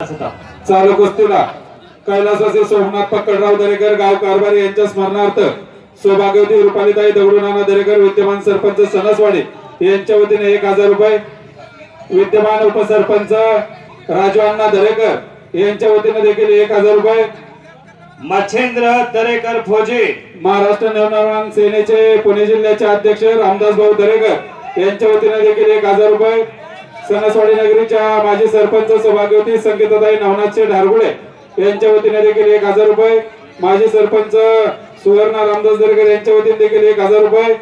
चालू कुस्तीला. कैलासाचे सोमनाथ पकडराव दरेकर गाव कारभारी यांच्या स्मरणार्थ सौभाग्यवती रुपालीताई दगडू नाना दरेकर विद्यमान सरपंच सणसवाडी यांच्या वतीने एक हजार रुपये. विद्यमान उपसरपंच राजू अण्णा दरेकर यांच्या वतीने देखील एक हजार रुपये. मच्छेंद्र दरेकर फौजी. महाराष्ट्र नवनिर्माण सेनेचे पुणे जिल्ह्याचे अध्यक्ष रामदास भाऊ दरेकर यांच्या वतीने देखील एक हजार रुपये. सणसवाडी नगरीच्या माजी सरपंच सौभाग्यवती संगीताताई नवनाथचे ढारगुळे यांच्या वतीने देखील एक हजार रुपये माजी सरपंच सुवर्णा रामदास दरेकर यांच्या वतीने देखील एक हजार रुपये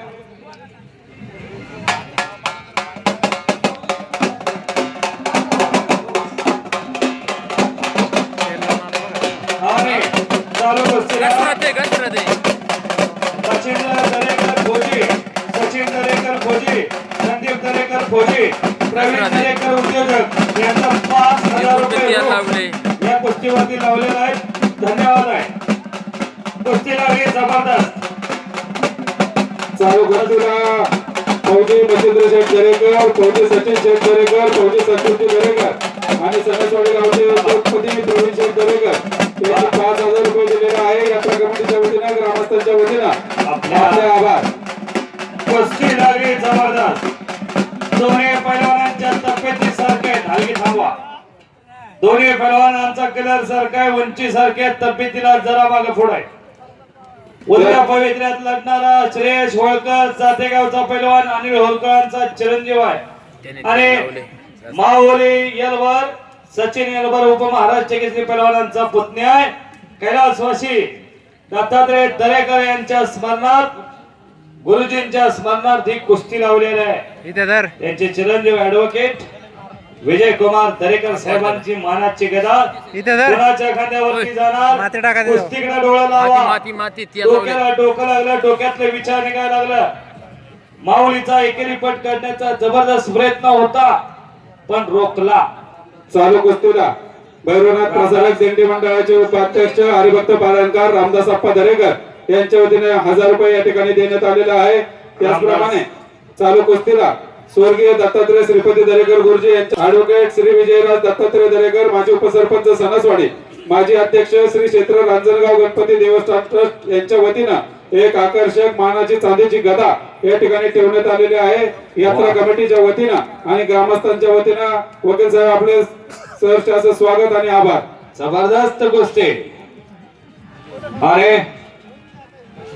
दरेकर फौजी सचिन शेठ दरेकर फौजी संतुष्टी दरेकर आणि सणसवाडी गावचे उद्योगपती प्रवीण शेठ दरेकर यांनी पाच हजार रुपये दिलेले आहे यात्रा कमिटीच्या वतीनं ग्रामस्थांच्या वतीनं. आपले आभार. कुस्ती लागली जबरदस्त. दोन्ही पैलवानांच्या तब्येती सारखे हलगी थांबवा. दोन्ही पैलवानांचा कलर सारखा आहे उंची सारखे तब्येतीला जरा मागे आहे. उद्या पवित्र्यात लढणारा श्रेयश होळकर जातेगावचा पैलवान अनिल होळकरांचा चिरंजीव आहे आणि माओली येलवर सचिन येलवर उपमहाराष्ट्र केसरी पैलवानांचा पुतण्या. आहे कैलासवासी दत्तात्रय दरेकर यांच्या स्मरणात गुरुजींच्या स्मरणार्थ ही कुस्ती लावलेली आहे. त्यांचे चिरंजीव ऍडव्होकेट विजय कुमार दरेकर साहेबांची मानाची गदा. कोणाच्या खांद्यावरती जाणार. कुस्तीकडे डोळा माती लावा. डोक्याला डोकं लागलं डोक्यातले विचार निघायला लागलं. माऊलीचा एकेरी पट काढण्याचा जबरदस्त प्रयत्न होता पण रोखला. चालू कुस्तीला. भैरवनाथ प्रसारक दिंडी मंडळाचे उपाध्यक्ष हरिभक्त पालनकर रामदास अप्पा दरेकर यांच्या वतीने हजार रुपये या ठिकाणी देण्यात आलेला आहे. त्याचप्रमाणे चालू कुस्तीला. स्वर्गीय दत्तात्रय श्रीपती दरेकर गुरुजी यांचे ऍडव्होकेट श्री विजयराज दत्तात्रय दरेकर माजी उपसरपंच सणसवाडी माजी अध्यक्ष श्री क्षेत्र रांजणगाव गणपती देवस्थान ट्रस्ट यांच्या वतीनं एक आकर्षक मानाची चांदीची गदा या ठिकाणी ठेवण्यात आलेली आहे. यात्रा कमिटीच्या वतीनं आणि ग्रामस्थांच्या वतीनं वकील साहेब आपले सहर्ष स्वागत आणि आभार. जबरदस्त गोष्टी अरे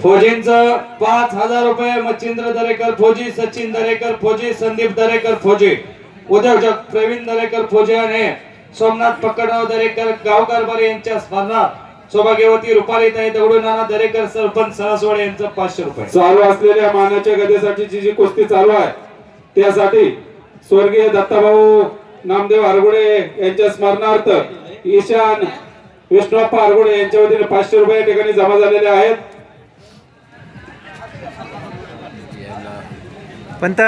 फौजींच पाच हजार रुपये मच्छिंद्र दरेकर फौजी सचिन दरेकर फौजी संदीप दरेकर फौजी उद्योजक प्रवीण दरेकर फौजी आणि सोमनाथ पकडराव दरेकर गाव यांच्या स्पर्धात सौभाग्यवती रुपालीताई दगडू नाना दरेकर सरपंच सणासवाडे यांचं पाचशे रुपये. चालू असलेल्या मानाच्या गदेसाठीची जी कुस्ती चालू आहे त्यासाठी स्वर्गीय दत्ताभाऊ नामदेव आरगुडे यांच्या स्मरणार्थ ईशान विष्णुप्पा आरगुडे यांच्या वतीने पाचशे रुपये ठिकाणी जमा झालेले आहेत. पंत.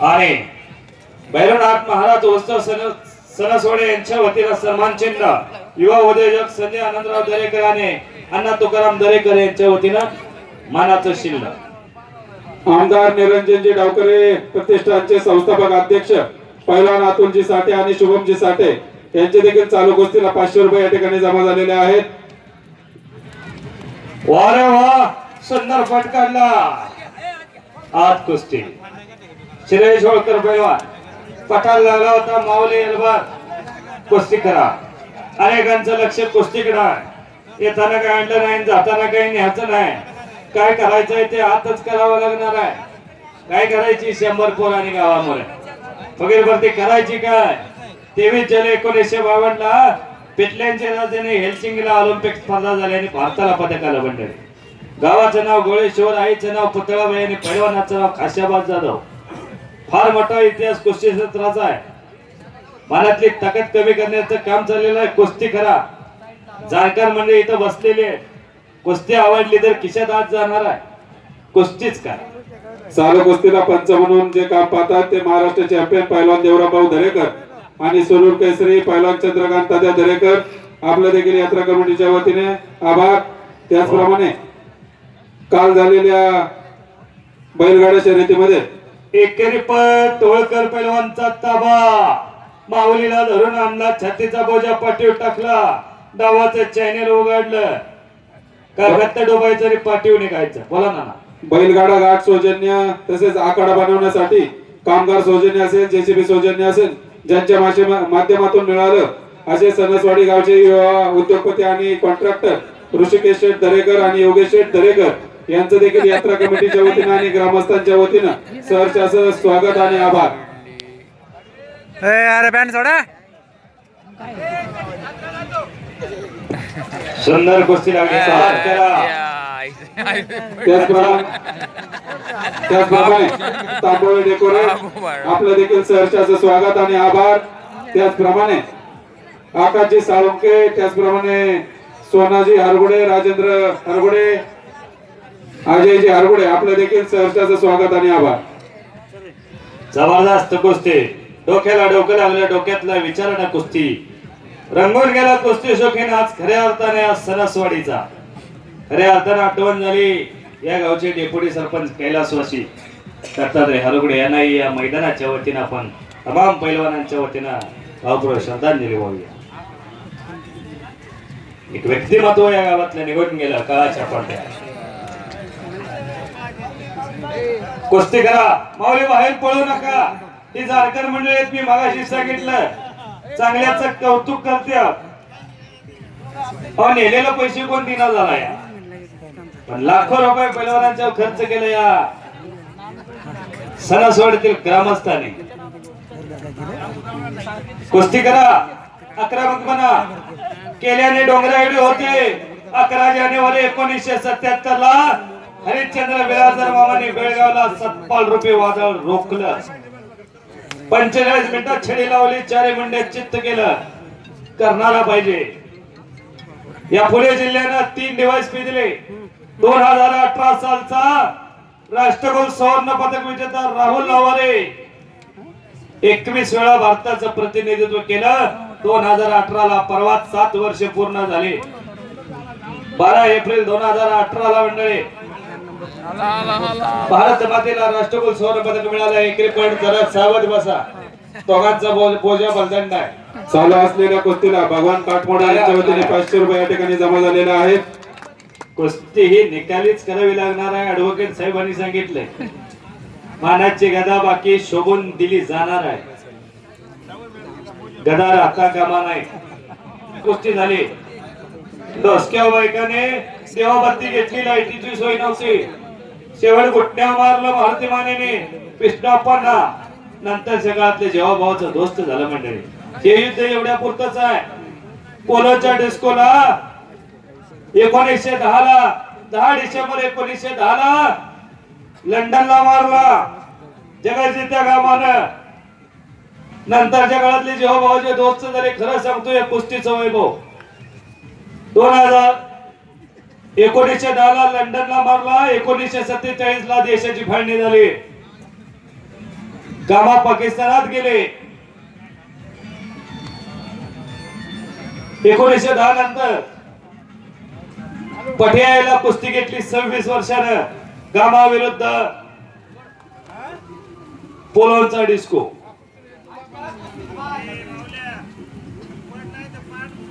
आणि भैरवनाथ महाराज उत्सव सन सणसोडे यांच्या वतीनं सन्मान चिन्ह युवा उद्योजक संजय आनंदराव दरेकर आणि अण्णा तुकाराम दरेकर यांच्या वतीनं मानाचं शिल्लक आमदार निरंजनजी डावकरे प्रतिष्ठानचे संस्थापक अध्यक्ष पैलवान अतुलजी साठे आणि शुभमजी साठे यांचे देखील चालू कुस्तीला पाचशे रुपये या ठिकाणी जमा झालेले आहेत. वा रे वा सुंदर पट आत कुस्ती शिरेश होळकर पैलवान पठाण लागला होता माऊली एलबार कुस्ती करा। अनेकांचं लक्ष कुस्तीकडे आहे। येताना काय आणलं नाही जाताना काही न्यायचं नाही। काय करायचंय ते आतच करावं लागणार आहे। काय करायची शंभर पोर आणि गावामुळे? वगैरे भरती करायची काय? तेवीस जुलै एकोणीसशे बावन्न ला पिटल्यांच्या राजधानी हेल्सिंगला ऑलिम्पिक स्पर्धा झाली आणि भारताला पदकाला बनले गावाचं नाव गोळेश्वर आईचं नाव पुतळाबाई आणि पैलवानाचं नाव खाशाबाद जाधव. फार मोठा इतिहास कुस्ती क्षेत्राचा आहे. मनातली ताकद कमी करण्याचं काम चाललेलं आहे कुस्ती करा. जाणकार मंडळी इथं बसलेली आहे. कुस्ती आवडली तर किशात आज जाणार आहे. कुस्तीच करा. चालू कुस्तीला पंच म्हणून जे काम पाहतात ते महाराष्ट्र चॅम्पियन पैलवान देवराभाऊ दरेकर आणि सोलूर केसरी पैलवान चंद्रकांत तात्या दरेकर आपल्या देखील यात्रा कमिटीच्या वतीने आभार. त्याचप्रमाणे काल झालेल्या बैलगाड्या शर्यतीमध्ये एकेरी पट टोळकर पैलवानचा ताबा. माऊलीला धरून आणला छातीचा बोजा पाठीवर टाकला. डावाचं चॅनेल उघडलं. का गत्त डोबायचं आणि पाठीवर निघायचं. बोला ना बैलगाडा घाट सौजन्य तसेच आखाडा बनवण्यासाठी कामगार सौजन्य असेल जेसीबी सौजन्य असेल ज्यांच्या माध्यमातून मिळालं असे सणसवाडी गावचे उद्योगपती आणि कॉन्ट्रॅक्टर ऋषिकेश शेठ दरेकर आणि योगेश शेठ दरेकर यांचं देखील यात्रा कमिटीच्या वतीनं आणि ग्रामस्थांच्या वतीनं सहर्ष असं स्वागत आणि आभार. अरे पॅन्ट सोडा सुंदर कुस्ती लागली. त्याचप्रमाणे त्याचप्रमाणे तांबोळी डेकोरेट आपलं देखील सहर्षाचं स्वागत आणि आभार. त्याचप्रमाणे आकाशजी साळुंके त्याचप्रमाणे सोनाजी हरगुडे राजेंद्र हरगुडे अजयजी हरगुडे आपलं देखील सहर्षाचं स्वागत आणि आभार. जबरदस्त कुस्ती. डोक्याला डोकं लागलं डोक्यातला विचारणा कुस्ती. रंगून गेला कुस्ती शोकीन आज खऱ्या अर्थाने आज सणसवाडीचा खऱ्या अर्थाने आठवण झाली. या गावचे डेप्युटी सरपंच कैलासवासी दत्तात्रय हरगुडे यांनाही या मैदानाच्या वतीनं आपण तमाम पैलवानांच्या वतीनं भावपूर्वक श्रद्धांजली वाहूया. एक व्यक्तिमत्व या गावातलं निघून गेलं काळाच्या पडद्यात कुस्ती करा. माऊली बाहेर पळू नका. ही जारकर मंडळी आहेत मी मागाशी सांगितलं. चांगल्याच कौतुक करते. अहो नेलेला पैसे कोण दिना झाला या? पण लाखो रुपये पैलवानांच्या खर्च केले या. सणासवाडीतील ग्रामस्थांनी. कुस्ती करा. आक्रमक बना केल्याने डोंगराएडी होते. अकरा जानेवारी एकोणीसशे सत्याहत्तर ला हरिश्चंद्र बिराजदार मामाने बेळगावला सतपाल रुपये वादळ रोखलं. पंचेचाळीस मिनिटात छडी लावली चारी मुंडे चित्त केलं. करणारा पाहिजे. या पुणे जिल्ह्यानं तीन डिव्हाइस पी दिले. दोन हजार अठरा सालचा राष्ट्रकुल सुवर्ण पदक विजेता राहुल लवारे एकवीस वेळा भारताचं प्रतिनिधित्व केलं. दोन हजार अठरा ला परवा सात वर्ष पूर्ण झाले. बारा एप्रिल दोन हजार अठरा ला मंडळी भारत जमातीला राष्ट्रकुल सुवर्ण पदक मिळालं एकरी पॉईंट जरा सावध बसा. दोघांचा बोजा बलदंड आहे चालू असलेल्या कुस्तीला भगवान काठमोडा यांच्या वतीने पाचशे रुपये या ठिकाणी जमा झालेले आहेत. कुस्ती ही निकालीच करावी लागणार आहे ऍडव्होकेट साहेबांनी सांगितलंय. मानाची गदा बाकी शोभून दिली जाणार आहे. गदा राहता कामा नाही कुस्ती झाली. डोसक्या बायकाने देवाबत्ती घेतली लाईटीची सोय नव्हती. शेवट गुटण्या मारलं भारती मानेने. पिस्टाप्पांना नंतर सगळ्यातले जेवाभावाचं दोस्त झालं मंडळी. हे युद्ध एवढ्या पुरतच आहे. पोलोच्या डिस्कोला एकोणीसशे दहा ला दहा डिसेंबर एकोणीसशे दहा ला लंडनला मारला. जगाच्या गावानं नंतरच्या काळातले जेव्हा भावाचे दोस्त झाले. खरं सांगतो या कुस्तीचं वैभव. दोन हजार एकोणीसशे दहा ला लंडनला मारला एकोणीसशे सत्तेचाळीस ला देशाची फाळणी झाली. गामा पाकिस्तानात गेले. एकोणीसशे दहा नंतर पटियाला कुस्ती घेतली सव्वीस वर्षानं. गामा विरुद्ध पोलोनचा डिस्को.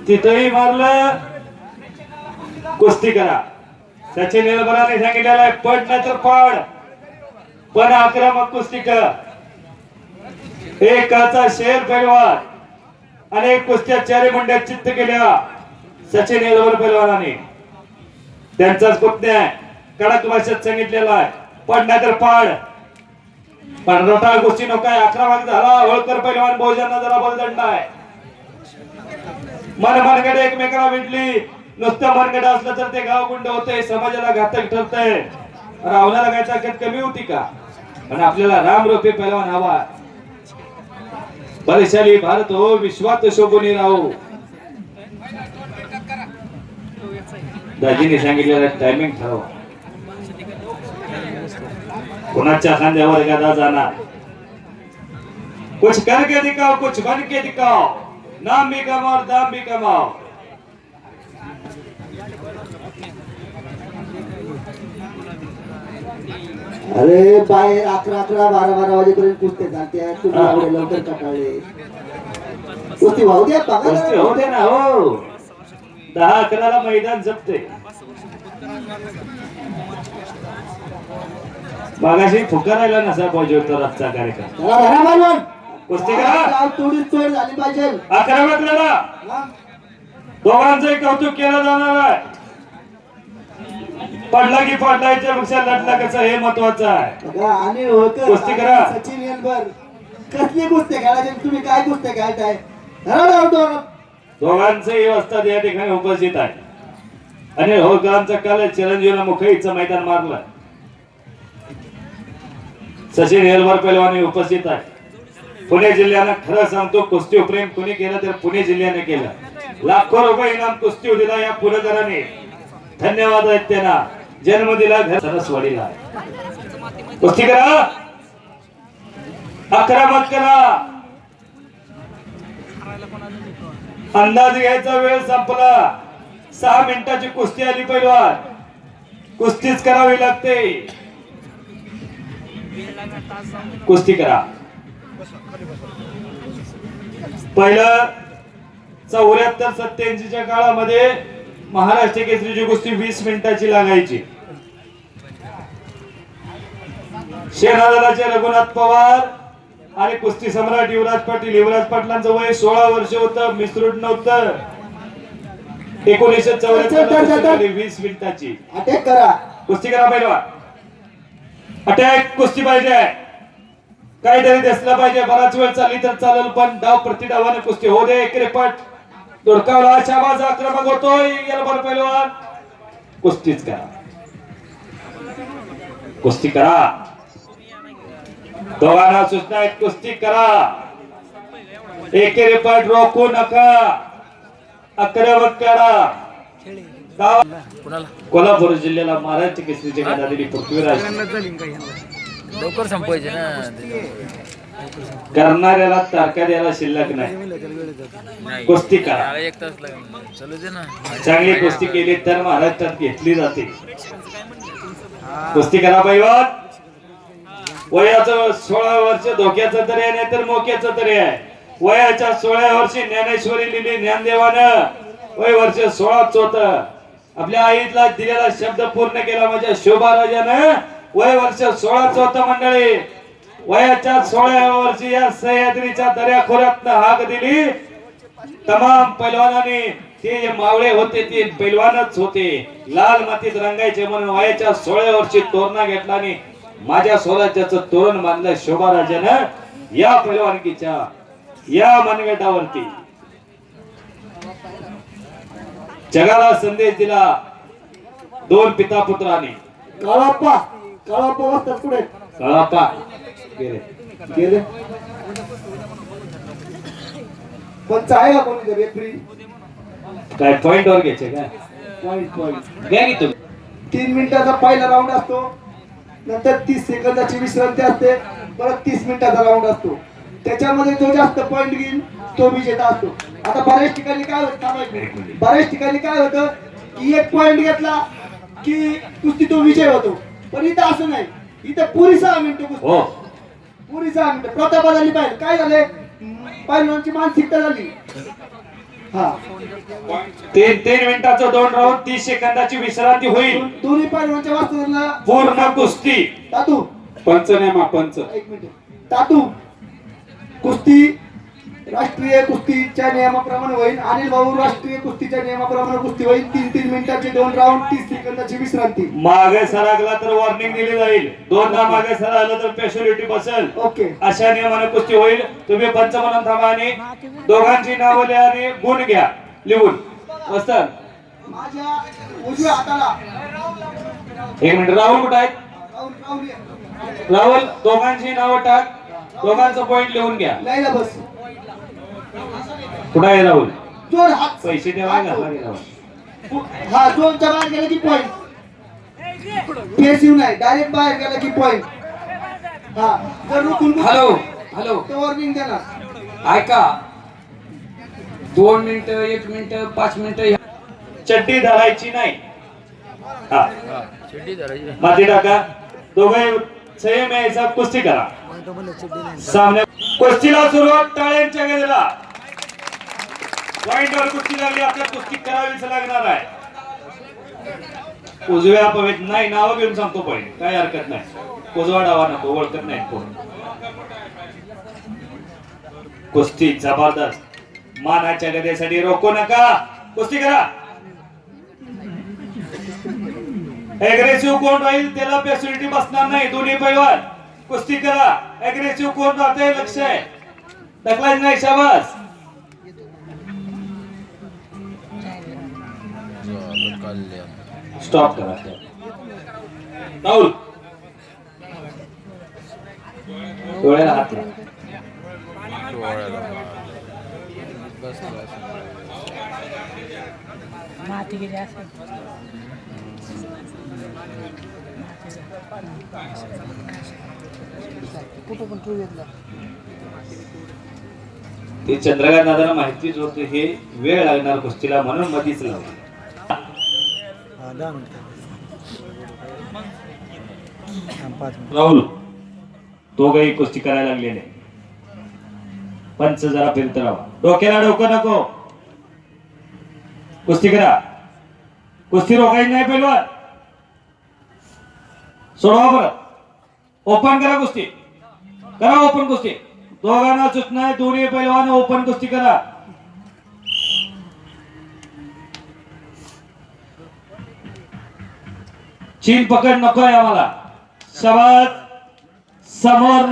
तिथंही मारलं. कुस्ती करा. सचिन एलबराने सांगितलेलं आहे पड नाही तर पड. पण आक्रमक कुस्ती कर. एकाचा शेर पैलवान अनेक कुस्त्या चारी मुंड्यात चित्त केल्या. सचिन एलवर पैलवानाने त्यांचाच पुतण्या आहे कडक भाषेत सांगितलेला आहे पड नाही तर पाड. पण रटाळ गोष्टी नको आहे आक्रमक झाला होळकर पैलवान बहुजनांना जरा बलदंड आहे. मन मनगडे एकमेकाला भेटली. नुसतं मनगड असलं तर ते गाव गुंड होते समाजाला घातक ठरतंय. रावणाला काय ताकद कमी होती का? पण आपल्याला राम रोपे पैलवान हवा. बलशाली भारत हो विश्वात शोभून राहू. दाजीने सांगितलेला टायमिंग ठरव. कोणाच्या खांद्यावर गदा जाणार? कुछ करके दिखाओ कुछ बन के दिखाओ. नाम भी कमाओ दाम भी कमाओ. अरे बाय अकरा अकरा बारा बारा वाजेपर्यंत कुस्त्या चालते तुम्ही एवढे लवकर कटाळे. कुस्ती वाहू द्या बघा कुस्ती जरा. होऊ दे ना हो. दहा अकराला मैदान जपते. मागाशी फुकारायला नसा पाहिजे होता रातचा कार्यक्रम. चला धरा मालवण. कुस्ती करा. गाव तोड झाली पाहिजे. अकरा लढा हा? दोघांचंही कौतुक केलं जाणार आहे. पडला की पडला याच्यापेक्षा लढला कसं? हे महत्वाचं आहे. बघा, अनिल होळकर कुस्ती करा. आणि सचिन येलबर कसली कुस्ती खेळायची? तुम्ही काय कुस्ती खेळताय? धरा डाव दोन. दोघांचंही वस्ताद या ठिकाणी उपस्थित आहे. आणि होळकरांचं काल चिरंजीवला मुखईचं मैदान मारलं. सचिन हेलवर पैलवानी उपस्थित आहे. पुणे जिल्ह्यानं खरं सांगतो कुस्ती प्रेम कुणी केलं तर पुणे जिल्ह्याने केलं. लाखो रुपये इनाम कुस्ती दिला या पुणेकरांनी. धन्यवाद आहेत त्यांना. जन्म दिला घर सरसवाडीला कुस्ती करा. आक्रमक करा. अंदाज घ्यायचा वेळ संपला. सहा मिनिटाची कुस्ती आली पहिलवान. कुस्तीच करावी लागते. कुस्ती करा. पहिलं चौऱ्याहत्तर सत्याऐंशीच्या काळामध्ये महाराष्ट्र केसरीची कुस्ती वीस मिनिटाची लागायची. शेणादलाचे रघुनाथ पवार आणि कुस्ती सम्राट युवराज पाटील. युवराज पाटलांचं वय सोळा वर्ष होतं मिसरूट नव्हतं. एकोणीसशे चौऱ्याहत्तर वीस मिनिटाची. अटॅक करा. कुस्ती करा पहिला अटॅक कुस्ती पाहिजे. काहीतरी दिसलं पाहिजे. बराच वेळ चालली तर चालेल पण डाव प्रति डावाने कुस्ती. हो दे क्रिपट दोडकावला शाबाज आक्रमक होतोय. गेलबर पहिलवान कुस्तीच करा. कुस्ती करा. दोघांना सूचना आहेत कुस्ती करा. एकेरी पट रोखू नका. आक्रमक करा कोल्हापूर जिल्ह्याला महाराष्ट्र केसरीचे पृथ्वीराज. लवकर संपवायचे ना. करणाऱ्याला तारकाऱ्याला शिल्लक नाही. नाही कुस्ती करा. चांगली कुस्ती केली तर महाराष्ट्रात घेतली जाते. कुस्ती करा पैलवान वयाचं सोळा वर्ष धोक्याचं तरी आहे नाहीतर मोक्याचं तरी आहे. वयाच्या सोळा वर्षी ज्ञानेश्वरी लिहिली ज्ञानदेवानं. वय वर्ष सोळाच होत आपल्या आईला दिलेला शब्द पूर्ण केला माझ्या शोभा राजानं. वय वर्ष सोळाच होत मंडळी. वयाच्या सोळा वर्षी या सह्याद्रीच्या दर्याखोऱ्यात हाक दिली. तमाम पैलवानांनी ते जे मावळे होते ते पैलवानच होते. लाल मातीत रंगायचे म्हणून वयाच्या सोळा वर्षी तोरणा घेतला आणि माझ्या स्वराज्याचं तोरण बांधलं शोभा राजानं या पैलवानकीच्या या मनगटावरती. जगाला संदेश दिला दोन पिता पुत्राने काळाप्पा काळाप्पा वाजतात पुढे कळापा गेले गेले पंच आहे का कोणी रेफरी काय पॉइंट वर घ्यायचे काय घ्या की तुम्ही. तीन मिनिटाचा पहिला राऊंड असतो. नंतर तीस सेकंदाची विश्रांती असते. परत तीस मिनिटाचा राऊंड असतो. त्याच्यामध्ये जो जास्त पॉईंट घेईल तो विजेता असतो. आता बऱ्याच ठिकाणी काय होत. बऱ्याच ठिकाणी काय होतं? की एक पॉईंट घेतला की कुस्ती तो विजय होतो. पण इथं असं नाही. इथं पुरी सहा मिनिटं कुस्ती हो प्रताप बदलली पाहिजे काय पहिल्यांची मानसिकता झाली. हा. तीन तीन मिनिटाचं दोन राऊंड तीस सेकंदाची विश्रांती होईल. दोन्ही वास्तवाला पूर्ण कुस्ती. तातू. पंचनेमा पंच. एक मिनिट. तातू. कुस्ती राष्ट्रीय कुस्तीच्या नियमाप्रमाणे होईल. अनिल भाऊ राष्ट्रीय कुस्तीच्या नियमाप्रमाणे कुस्ती होईल. तीन तीन मिनिटाचे दोन राऊंड तीस सेकंदाची विश्रांती. मागे सरकला तर वॉर्निंग दिली जाईल. दोनदा मागे सरकलं तर स्पेशालिटी बसेल. ओके अशा नियमाने कुस्ती होईल. तुम्ही पंच म्हणून थांबा आणि दोघांची नावं लिहा आणि गुण घ्या. लिहून. मस्त. माझ्या उजव्या हाताला. एक मिनिट. राहुल कुठं आहेत? राहुल दोघांची नावं टाक. दोघांचं पॉइंट लिहून घ्या. बस. कुठं आहे राहुल? हात पैसे द्यावा गेला हा झोनच्या बाहेर गेला की पॉईंट पेसिव नाही डायरेक्ट बाहेर गेला की पॉईंट हा जर रुकून हॅलो हॅलो वॉर्निंग देणार. ऐका. दोन मिनिटं एक मिनिट पाच मिनिटं चड्डी धरायची नाही. हा. हा माती टाका. दोघे संयम यायचा कुस्ती करा. सामन्या कुस्तीला सुरुवात टाळ्यांच्या गजरा पॉइंटवर कुस्ती लागली आपल्या कुस्ती करावीच लागणार आहे. उजव्या पवित नाही नाव घेऊन सांगतो पॉइंट काय हरकत नाही. उजवा डावा नको ओळखत नाही कोण. कुस्ती जबरदस्त. मानाच्या गदेसाठी रोखू नका. कुस्ती करा. अग्रेसिव्ह कोण राहील त्याला फॅसिलिटी बसणार नाही दोन्ही पैलवान. कुस्ती करा. अग्रेसिव्ह कोण राहते लक्ष आहे. ढकलायचं नाही शाबास. स्टॉप करा राहुल डोळ्याला हात माती गेली असेल कुठं पण घेतला ते चंद्रकांत दादाला माहितीच होत हे वेळ लागणार कुस्तीला म्हणून मधीच लावलं दहा मिनिट. राहुल दोघही कुस्ती करायला लागलेले पंच जरा फिरत राहा. डोक्याला डोकं नको. कुस्ती करा. कुस्ती रोखायची नाही पहिलवान सोडवा परत. ओपन करा कुस्ती. करा ओपन कुस्ती. दोघांना सूचना दोन्ही पैलवान ओपन कुस्ती करा. चीन पकड नको आहे आम्हाला. शबाद समोर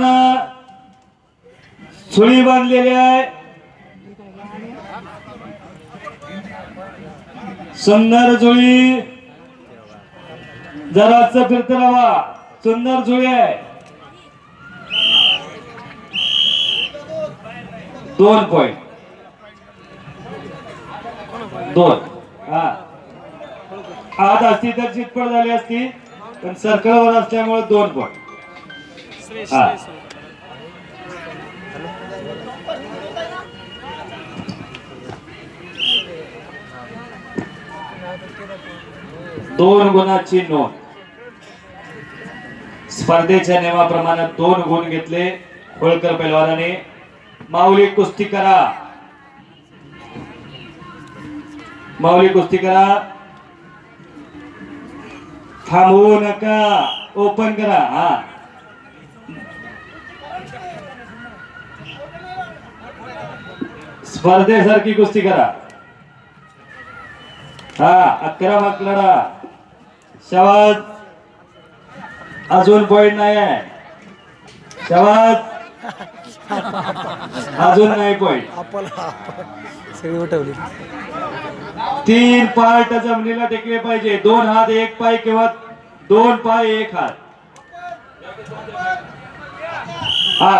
सुळी बांधलेली आहे. सुंदर जुळी. जराच फिरत राहा सुंदर जुळी आहे. दोन पॉइंट दोन. हा. आत असती तर चितपड झाली असती पण सर्कलवर असल्यामुळे दोन पॉइंट हा. दोन गुणाची नोंद. स्पर्धेच्या नियमाप्रमाणे दोन गुण घेतले होळकर पैलवानाने. माऊली कुस्ती करा. माऊली कुस्ती करा. थांबवू नका. ओपन करा. हा. स्पर्धेसारखी कुस्ती करा. हा अकरा लढा. शवाद अजून पॉइंट नाही आहे शवाद अजून नाही पॉइंट आपण सगळी उठवली. तीन पार्ट जमिनीला टेकले पाहिजे. दोन हात एक पाय किंवा दोन पाय एक हात. हा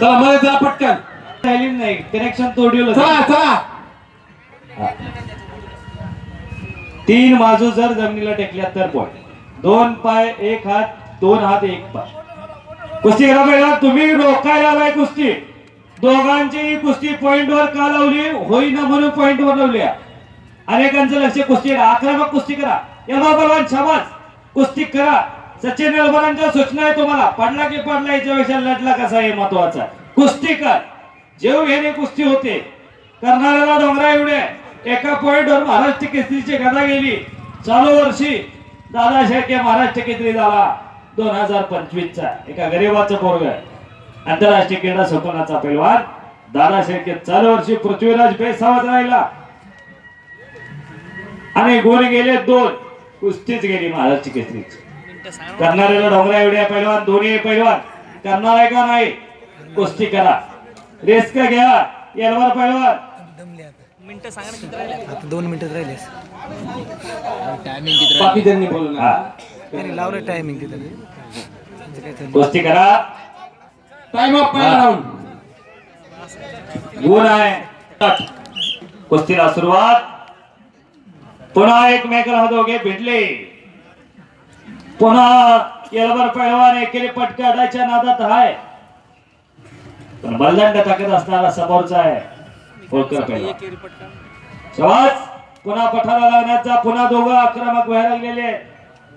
चला मध्ये जा पटकन. राहिली नाही. कनेक्शन तोडलं चला चला. तीन बाजू जर जमिनीला टेकल्या तर पॉइंट दोन पाय एक हात दोन हात एक पाय. कुस्ती करा तुम्ही रोखायला आलाय कुस्ती. दोघांची कुस्ती पॉइंटवर का लावली? होईना म्हणून पॉइंटवर लावल्या अनेकांचं लक्ष कुस्ती करा. आक्रमक कुस्ती करा. यमा बलवान शाबास. कुस्ती करा. सचिन एलबरांच्या सूचना आहे तुम्हाला. पडला की पडला याच्यापेक्षा लढला कसा हे महत्त्वाचा. कुस्ती कर. जेव घेणे कुस्ती होते. करणाऱ्याला डोंगरा एवढे. एका पॉइंटवर महाराष्ट्र केसरीची गदा गेली. चालू वर्षी दादा शेळके महाराष्ट्र केसरी झाला. दोन हजार पंचवीस चा एका गरीबाचा पोरग. आंतरराष्ट्रीय क्रीडा स्वप्नाचा पैलवान दादा शेळके चालू वर्षी पृथ्वीराज बेसावत राहिला. आणि गुण गेले दोन. कुस्तीच गेली महाराष्ट्र केसरीची करणाऱ्याला डोंगरा एवढ्या पैलवान दोन्ही पैलवान. करणार आहे का नाही? कुस्ती करा. रेस्क घ्या. येलवार पैलवान. आता दोन मिनिटं राहिलेस टायमिंग किती बाकी त्यांनी बोलू त्यांनी लावलं टायमिंग? कुस्ती करा. टाइम ऑफ पहिला राऊंड गुण आहे कुस्तीला सुरुवात. पुन्हा एकमेकाला दोघे भेटले. पुन्हा येलवर पैलवान एकेरी पटकाडाच्या नादात आहे. पण बलदंड ताकद असणारा समोरचा आहे. होळकर पैलवान पुन्हा पठाला लागण्याचा पुन्हा दोघं आक्रमक व्हायला गेले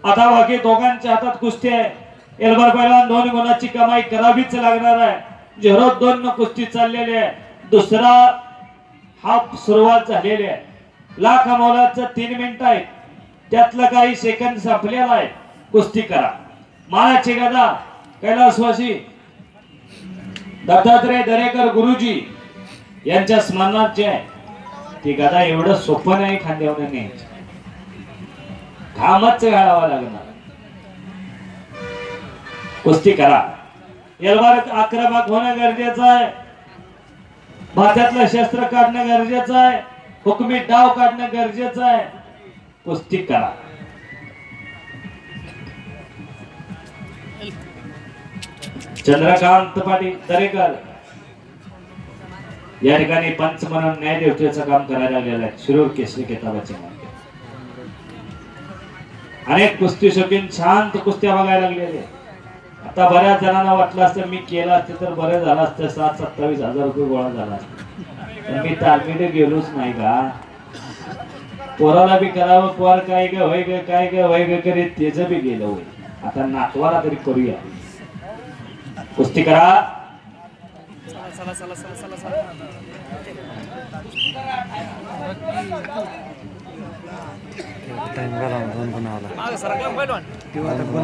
आता बाकी दोघांच्या हातात कुस्ती आहे. एलबर दोन गुणाची कमाई करावीच लागणार आहे. झिरो दोन न कुस्ती चाललेली आहे. दुसरा हाफ सुरुवात झालेली आहे. लाख मोलाचं तीन मिनिट आहे त्यातलं काही सेकंद संपलेला आहे. कुस्ती करा. मानाची गदा कैलासवासी दत्तात्रय दरेकर गुरुजी यांच्या स्मरणात जे आहे. ती गदा एवढं सोपं नाही खांद्यावर न्यायची घामच घालावा लागणार. कुस्ती करा. एलवार आक्रमक होणं गरजेचं आहे. भात्यातलं शस्त्र काढणं गरजेचं आहे. हुकमी डाव काढणं गरजेचं आहे. कुस्ती करा. चंद्रकांत पाटील दरेकर. या ठिकाणी पंच म्हणून न्यायदेवतेचं काम करायला लागलेलं आहे शिरूर केसरी किताबाचे अनेक कुस्ती शौकीन शांत कुस्त्या बघायला लागलेले. आता बऱ्याच जणांना वाटलं असतं मी केलं असतं तर बरं झालं असतं. सात सत्तावीस हजार रुपये गोळा झाला असता. मी तालमीने गेलोच नाही का? पोराला बी करावं पोर काय ग वय ग काय ग वय ग करीत तेच बी गेलं होय. आता नातवाला तरी करूया. कुस्ती करा. चला टाइम दोन बनावला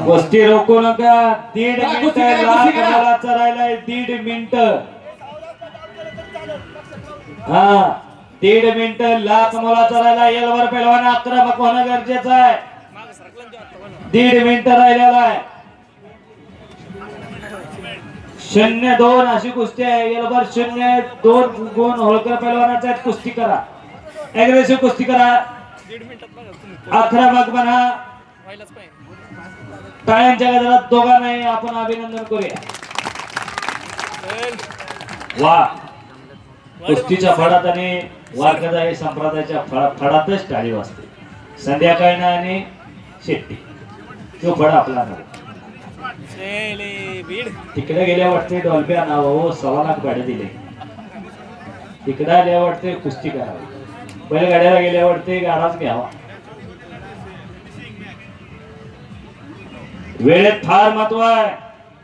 कुस्ती रोखू नका. दीड मिनिट राहिलाय दीड मिनिट. हा. दीड मिनिट लाख मोलाचा राहिला एलवर पेलवाने. आक्रमक होणं गरजेचं आहे. दीड मिनिट राहिलेला आहे. शून्य दोन अशी कुस्ती आहे. एलवर शून्य दोन गुण होळकर पैलवानाचे आहेत. कुस्ती करा. अग्रेसिव्ह कुस्ती करा. आक्रमक बना. टाळ्यांच्या गजरात दोघांनाही आपण अभिनंदन करूया. वा. कुस्तीच्या फडात आणि वारकदाई संप्रदायाच्या फळा- फडातच टाळी वाजते. संध्याकाळी आणि शेट्टी. तो फड आपला नाही. तिकडे गेल्या वाटते डॉल्ब्या नाव हो सव्वा लाख भाडे दिले. तिकडे आल्या वाटते कुस्ती करावी. बैलगाड्याला गेल्यावर ते गाडाच घ्यावा. वेळेत फार महत्त्व आहे.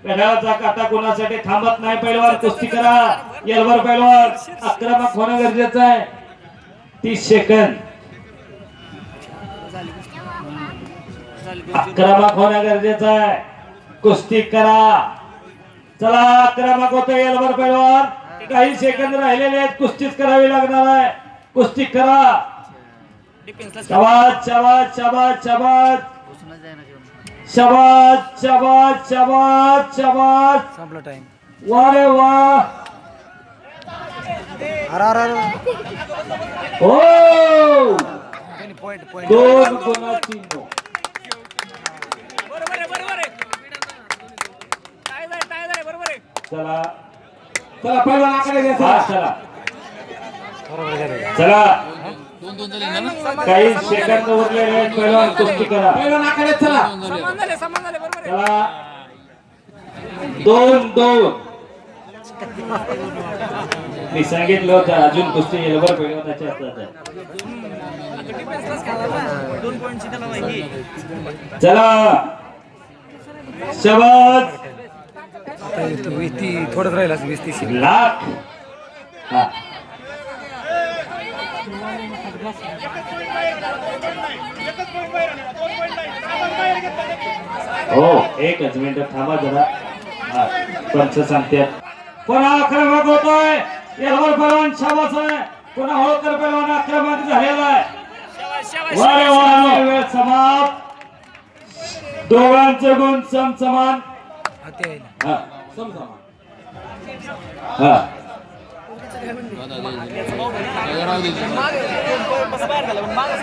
पेढ्याचा काटा कोणासाठी थांबत नाही पैलवान कुस्ती करा. यलवर पैलवान आक्रमक होणं गरजेचं आहे. तीस सेकंद. आक्रमक होणं गरजेचं आहे. कुस्ती करा. चला आक्रमक होतं यलवर पैलवान. काही सेकंद राहिलेले आहेत कुस्तीच करावी लागणार आहे. कुस्ती करा. शबाज शबाज शबाज शबाज. शबाज शबाज शबाज शबाज. संपला टाइम वा रे वा. अरे अरे अरे. हो. दोन गुणाची. चला. चला पहिला आकडे चला. चला. काही सेकंद उरलेले आहेत पहिलवान कुस्ती करा. आकडे चला. चला. दोन दोन. मी सांगितलं होतं अजून कुस्ती येलवर आहे. चला. शबाज. वीस ती थोडंच राहिलं वीस तीस. लाख. हा. हो एकच मिनिट थांबा जरा. हा, पंच सांगते. कोणा आक्रमक होतोय? यावर पलवान शाबास आहे. कोणा होळकर पलवान आक्रमक झालेला आहे? वेळ समाप्त. दोघांचे गुण समसमान. ते हा समजा हा. दादा,